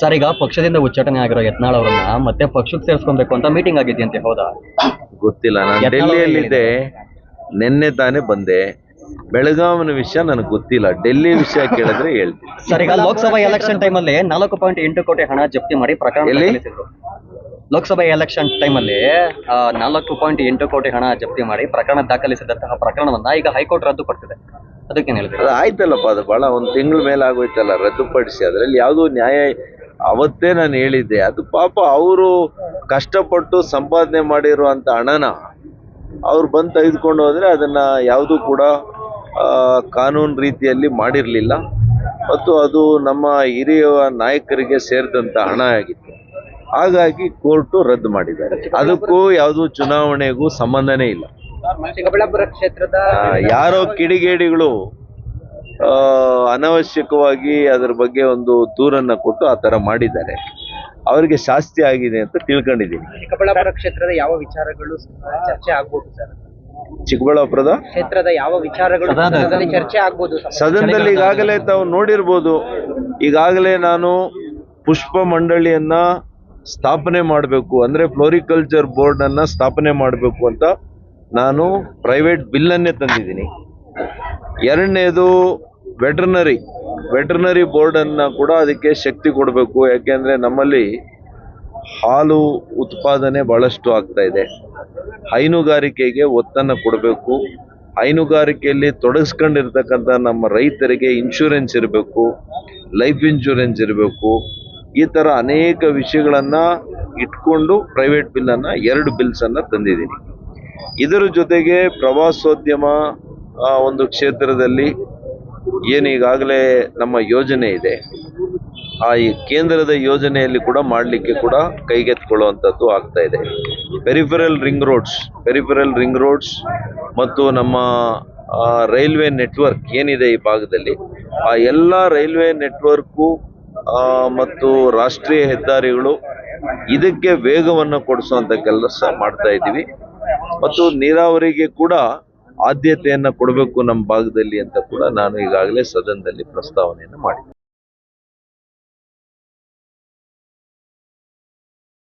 Sir ಈಗ ಪಕ್ಷದಿಂದ ಉಚ್ಚಾಟನೆ ಆಗಿರೋ ಯತ್ನಾಳ್ ಅವರನ್ನ ಮತ್ತೆ ಪಕ್ಷಕ್ಕೆ ಸೇರಿಸ್ಕೊಬೇಕು ಅಂತ ಮೀಟಿಂಗ್ ಆಗಿದೆಯಂತೆ ಹೌದಾ? ಗೊತ್ತಿಲ್ಲ ನಾನು ಡೆಲ್ಲಿಯಲ್ಲಿದ್ದೆ. ನಿನ್ನೆ ತಾನೇ ಬಂದೆ. ಬೆಳಗಾವಿನ ವಿಷಯ ನನಗೆ ಗೊತ್ತಿಲ್ಲ. ಡೆಲ್ಲಿ ವಿಷಯ ಕೇಳಿದ್ರೆ ಹೇಳ್ತೀನಿ. ಸರ್ ಈಗ ಲೋಕಸಭಾ ಎಲೆಕ್ಷನ್ ಟೈಮಲ್ಲಿ ನಾಲ್ಕು ಪಾಯಿಂಟ್ ಎಂಟು ಕೋಟಿ ಹಣ ಜಪ್ತಿ ಮಾಡಿ ಪ್ರಕರಣ ಎಲ್ಲಿ? ದಾಖಲಿಸಿದ್ರು. ಲೋಕಸಭಾ ಎಲೆಕ್ಷನ್ ಟೈಮಲ್ಲಿ ನಾಲ್ಕು ಪಾಯಿಂಟ್ ಎಂಟು ಕೋಟಿ ಹಣ ಜಪ್ತಿ ಮಾಡಿ ಪ್ರಕರಣ ದಾಖಲಿಸಿದಂತಹ ಪ್ರಕರಣವನ್ನ ಈಗ ಹೈಕೋರ್ಟ್ ರದ್ದು ಪಡಿಸಿದೆ ಅದಕ್ಕೆ ಹೇಳಿದ್ರು? ಅದು ಆಯ್ತಲ್ಲಪ್ಪ ಅದು ಬಹಳ ಒಂದು ತಿಂಗಳ ಮೇಲೆ ಆಗೋಯ್ತಲ್ಲ ರದ್ದುಪಡಿಸಿ. ಅದರಲ್ಲಿ ಯಾವುದೋ ನ್ಯಾಯ ಅವತ್ತೇ ನಾನು ಹೇಳಿದ್ದೆ ಅದು ಪಾಪ ಅವರು ಕಷ್ಟಪಟ್ಟು ಸಂಪಾದನೆ ಮಾಡಿರುವಂಥ ಹಣನ ಅವ್ರು ಬಂದು ತೆಗೆದುಕೊಂಡು ಹೋದರೆ ಅದನ್ನ ಯಾವುದೂ ಕೂಡ ಕಾನೂನು ರೀತಿಯಲ್ಲಿ ಮಾಡಿರಲಿಲ್ಲ. ಮತ್ತು ಅದು ನಮ್ಮ ಹಿರಿಯ ನಾಯಕರಿಗೆ ಸೇರಿದಂಥ ಹಣ ಆಗಿತ್ತು. ಹಾಗಾಗಿ ಕೋರ್ಟು ರದ್ದು ಮಾಡಿದ್ದಾರೆ. ಅದಕ್ಕೂ ಯಾವುದೂ ಚುನಾವಣೆಗೂ ಸಂಬಂಧನೇ ಇಲ್ಲ. ಚಿಕ್ಕಬಳ್ಳಾಪುರ ಕ್ಷೇತ್ರದ ಆ, ಯಾರೋ ಕಿಡಿಗೇಡಿಗಳು ಅನವಶ್ಯಕವಾಗಿ ಅದರ ಬಗ್ಗೆ ಒಂದು ದೂರನ್ನ ಕೊಟ್ಟು ಆ ತರ ಮಾಡಿದ್ದಾರೆ. ಅವರಿಗೆ ಶಾಸ್ತಿ ಆಗಿದೆ ಅಂತ ತಿಳ್ಕೊಂಡಿದ್ದೀನಿ. ಚಿಕ್ಕಬಳ್ಳಾಪುರ ಕ್ಷೇತ್ರದ ಯಾವ ವಿಚಾರಗಳು ಚರ್ಚೆ ಆಗ್ಬೋದು ಸರ್? ಚಿಕ್ಕಬಳ್ಳಾಪುರದ? ಕ್ಷೇತ್ರದ ಯಾವ ವಿಚಾರಗಳು ಸದನದಲ್ಲಿ. ಚರ್ಚೆ ಆಗ್ಬೋದು ಸದನದಲ್ಲಿ ಈಗಾಗಲೇ ತಾವು ನೋಡಿರ್ಬೋದು. ಈಗಾಗಲೇ ನಾನು ಪುಷ್ಪ ಮಂಡಳಿಯನ್ನ ಸ್ಥಾಪನೆ ಮಾಡಬೇಕು ಅಂದ್ರೆ ಫ್ಲೋರಿಕಲ್ಚರ್ ಬೋರ್ಡ್ ಅನ್ನ ಸ್ಥಾಪನೆ ಮಾಡಬೇಕು ಅಂತ ನಾನು ಪ್ರೈವೇಟ್ ಬಿಲ್ಲನ್ನೇ ತಂದಿದ್ದೀನಿ. ಎರಡನೇದು ವೆಟರ್ನರಿ ವೆಟರ್ನರಿ ಬೋರ್ಡನ್ನು ಕೂಡ ಅದಕ್ಕೆ ಶಕ್ತಿ ಕೊಡಬೇಕು. ಯಾಕೆಂದರೆ ನಮ್ಮಲ್ಲಿ ಹಾಲು ಉತ್ಪಾದನೆ ಭಾಳಷ್ಟು ಆಗ್ತಾ ಇದೆ. ಹೈನುಗಾರಿಕೆಗೆ ಒತ್ತನ್ನು ಕೊಡಬೇಕು. ಹೈನುಗಾರಿಕೆಯಲ್ಲಿ ತೊಡಗಿಸ್ಕೊಂಡಿರ್ತಕ್ಕಂಥ ನಮ್ಮ ರೈತರಿಗೆ ಇನ್ಶೂರೆನ್ಸ್ ಇರಬೇಕು. ಲೈಫ್ ಇನ್ಶೂರೆನ್ಸ್ ಇರಬೇಕು. ಈ ಥರ ಅನೇಕ ವಿಷಯಗಳನ್ನು ಇಟ್ಕೊಂಡು ಪ್ರೈವೇಟ್ ಬಿಲ್ಲನ್ನು ಎರಡು ಬಿಲ್ಸನ್ನು ತಂದಿದ್ದೀನಿ. ಇದರ ಜೊತೆಗೆ ಪ್ರವಾಸೋದ್ಯಮ ಒಂದು ಕ್ಷೇತ್ರದಲ್ಲಿ ಏನು ಈಗಾಗಲೇ ನಮ್ಮ ಯೋಜನೆ ಇದೆ, ಆ ಈ ಕೇಂದ್ರದ ಯೋಜನೆಯಲ್ಲಿ ಕೂಡ ಮಾಡಲಿಕ್ಕೆ ಕೂಡ ಕೈಗೆತ್ಕೊಳ್ಳುವಂಥದ್ದು ಆಗ್ತಾ ಇದೆ. Peripheral ring roads peripheral ring roads ಮತ್ತು ನಮ್ಮ ರೈಲ್ವೆ ನೆಟ್ವರ್ಕ್ ಏನಿದೆ ಈ ಭಾಗದಲ್ಲಿ, ಆ ಎಲ್ಲ ರೈಲ್ವೆ ನೆಟ್ವರ್ಕು ಮತ್ತು ರಾಷ್ಟ್ರೀಯ ಹೆದ್ದಾರಿಗಳು ಇದಕ್ಕೆ ವೇಗವನ್ನು ಕೊಡಿಸುವಂಥ ಕೆಲಸ ಮಾಡ್ತಾ ಇದ್ದೀವಿ. ಮತ್ತು ನೀರಾವರಿಗೆ ಕೂಡ ಆದ್ಯತೆಯನ್ನ ಕೊಡಬೇಕು ನಮ್ಮ ಭಾಗದಲ್ಲಿ ಅಂತ ಕೂಡ ನಾನು ಈಗಾಗಲೇ ಸದನದಲ್ಲಿ ಪ್ರಸ್ತಾವನೆಯನ್ನು ಮಾಡಿದ್ದೆ.